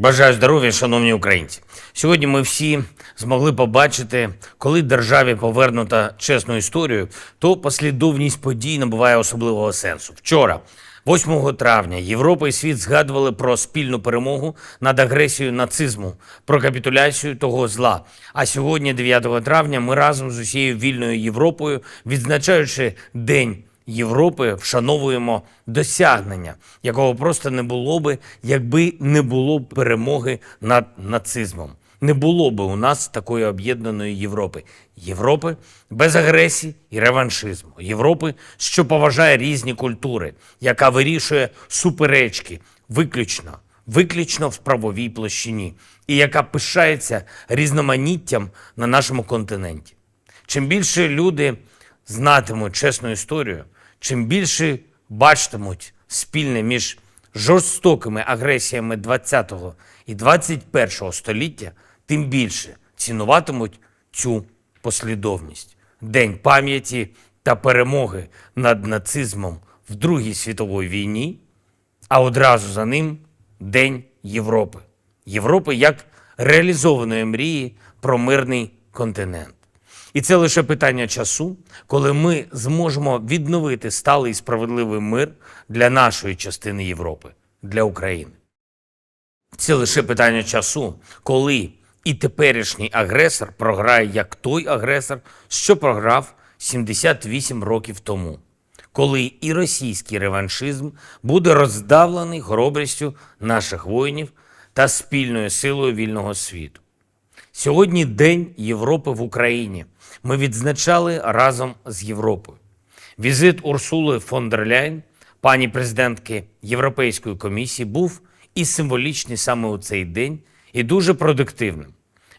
Бажаю здоров'я, шановні українці. Сьогодні ми всі змогли побачити, коли державі повернута чесну історію, то послідовність подій набуває особливого сенсу. Вчора, 8 травня, Європа і світ згадували про спільну перемогу над агресією нацизму, про капітуляцію того зла. А сьогодні, 9 травня, ми разом з усією вільною Європою, відзначаючи День Європи вшановуємо досягнення, якого просто не було би, якби не було перемоги над нацизмом. Не було би у нас такої об'єднаної Європи. Європи без агресії і реваншизму. Європи, що поважає різні культури, яка вирішує суперечки виключно, виключно в правовій площині, і яка пишається різноманіттям на нашому континенті. Чим більше люди знатимуть чесну історію, чим більше бачитимуть спільне між жорстокими агресіями 20-го і 21-го століття, тим більше цінуватимуть цю послідовність. День пам'яті та перемоги над нацизмом в Другій світовій війні, а одразу за ним День Європи. Європи як реалізованої мрії про мирний континент. І це лише питання часу, коли ми зможемо відновити сталий і справедливий мир для нашої частини Європи, для України. Це лише питання часу, коли і теперішній агресор програє як той агресор, що програв 78 років тому, коли і російський реваншизм буде роздавлений хоробрістю наших воїнів та спільною силою вільного світу. Сьогодні День Європи в Україні. Ми відзначали разом з Європою. Візит Урсули фон дер Ляйн, пані президентки Європейської комісії, був і символічний саме у цей день, і дуже продуктивним.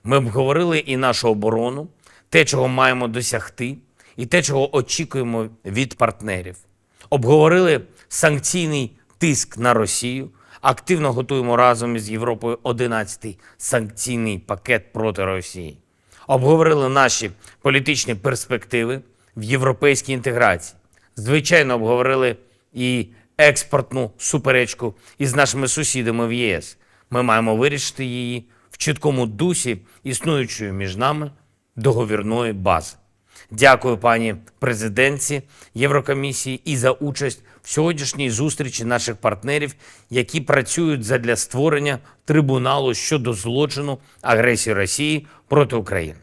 Ми обговорили і нашу оборону, те, чого маємо досягти, і те, чого очікуємо від партнерів. Обговорили санкційний тиск на Росію, активно готуємо разом із Європою 11-й санкційний пакет проти Росії. Обговорили наші політичні перспективи в європейській інтеграції. Звичайно, обговорили і експортну суперечку із нашими сусідами в ЄС. Ми маємо вирішити її в чіткому дусі існуючої між нами договірної бази. Дякую пані президентці Єврокомісії і за участь в сьогоднішній зустрічі наших партнерів, які працюють задля створення трибуналу щодо злочину агресії Росії проти України.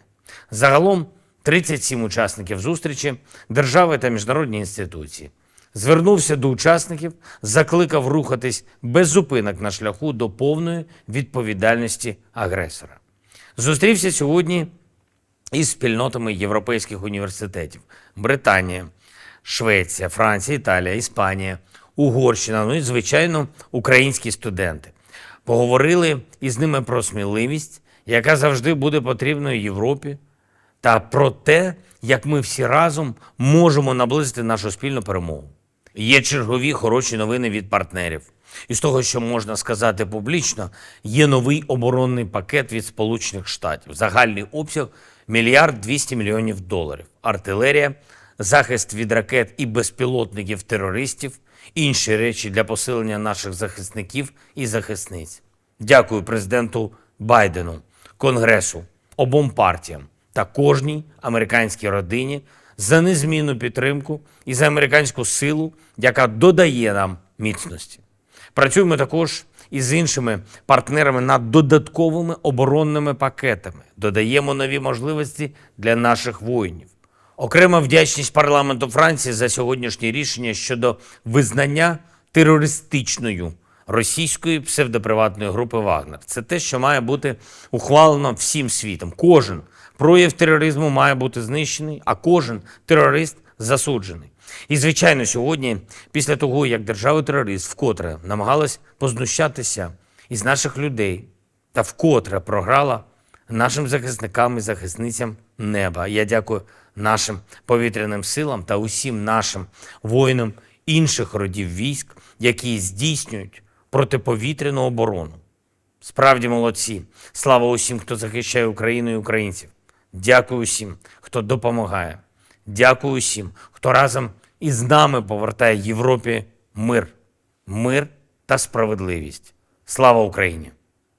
Загалом 37 учасників зустрічі, держави та міжнародні інституції. Звернувся до учасників, закликав рухатись без зупинок на шляху до повної відповідальності агресора. Зустрівся сьогодні із спільнотами європейських університетів Британія, Швеція, Франція, Італія, Іспанія, Угорщина, ну і, звичайно, українські студенти. Поговорили із ними про сміливість, яка завжди буде потрібною Європі, та про те, як ми всі разом можемо наблизити нашу спільну перемогу. Є чергові хороші новини від партнерів. І з того, що можна сказати публічно, є новий оборонний пакет від Сполучених Штатів. Загальний обсяг мільярд 200 мільйонів доларів. Артилерія, захист від ракет і безпілотників терористів, інші речі для посилення наших захисників і захисниць. Дякую президенту Байдену, Конгресу, обом партіям та кожній американській родині за незмінну підтримку і за американську силу, яка додає нам міцності. Працюємо також і з іншими партнерами над додатковими оборонними пакетами. Додаємо нові можливості для наших воїнів. Окрема вдячність парламенту Франції за сьогоднішнє рішення щодо визнання терористичною російської псевдоприватної групи Вагнер. Це те, що має бути ухвалено всім світом. Кожен прояв тероризму має бути знищений, а кожен терорист засуджений. І, звичайно, сьогодні, після того, як держава-терорист вкотре намагалась познущатися із наших людей та вкотре програла нашим захисникам і захисницям неба. Я дякую нашим повітряним силам та усім нашим воїнам інших родів військ, які здійснюють протиповітряну оборону. Справді молодці. Слава усім, хто захищає Україну і українців. Дякую усім, хто допомагає. Дякую усім, хто разом із нами повертає Європі мир, мир та справедливість. Слава Україні!